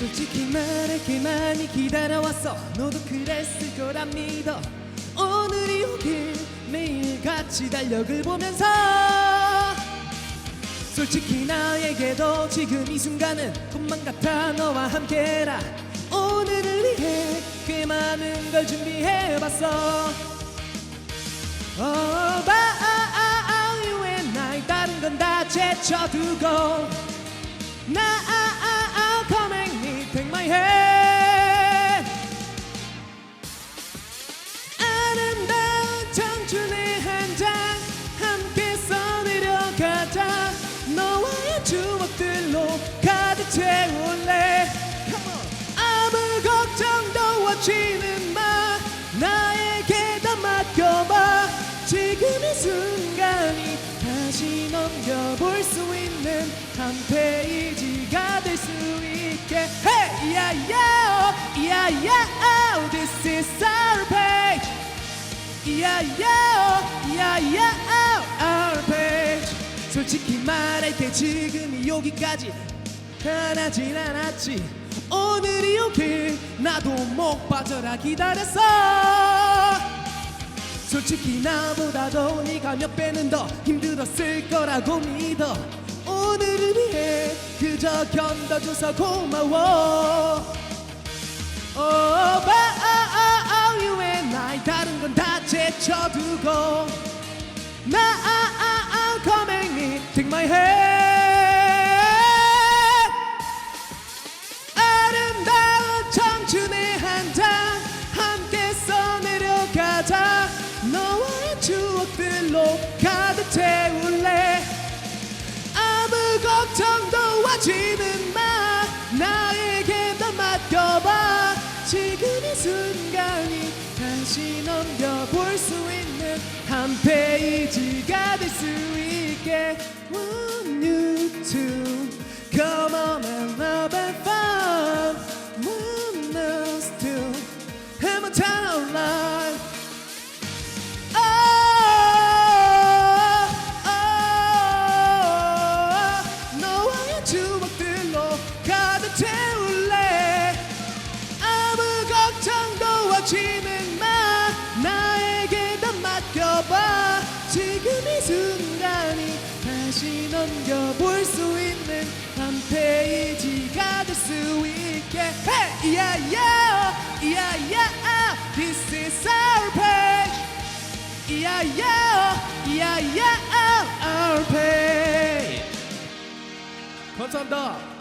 솔직히 말할게 많이 기다려왔어. 너도 그랬을 거란 믿어. 오늘이 오길 매일 같이 달력을 보면서 솔직히 나에게도 지금 이 순간은 꿈만 같아 너와 함께라. 오늘을 위해 꽤 많은 걸 준비해봤어. Oh, but you and I 다른 건 다 제쳐두고 써내려가자 너와의 추억들로 가득 채울래. 아무 걱정도 하지는 마 나에게 다 맡겨봐 지금 이 순간이 다시 넘겨볼 수 있는 한 페이지가 될 수 있게 Hey yeah yeah yeah yeah This is our page Yeah yeah yeah yeah 솔직히 말할게 지금이 여기까지 편하진 않았지. 오늘이 오길 나도 목 빠져라 기다렸어. 솔직히 나보다도 네가 몇 배는 더 힘들었을 거라고 믿어. 오늘을 위해 그저 견뎌줘서 고마워. Oh, but oh, you and I 다른 건 다 제쳐두고 my hand 아름다운 청춘의 한장 함께 써내려가자. 너와의 추억들로 가득 채울래. 아무 걱정도 하지는 마 나에게 더 맡겨봐. 지금 이 순간이 다시 넘겨볼 수 있는 한 페이지가 될 수 있게 Want you to 넘겨볼 수 있는 한 페이지가 될 수 있게 Hey yeah yeah yeah yeah This is our page Yeah, yeah, yeah, yeah, our pay. 감사합니다.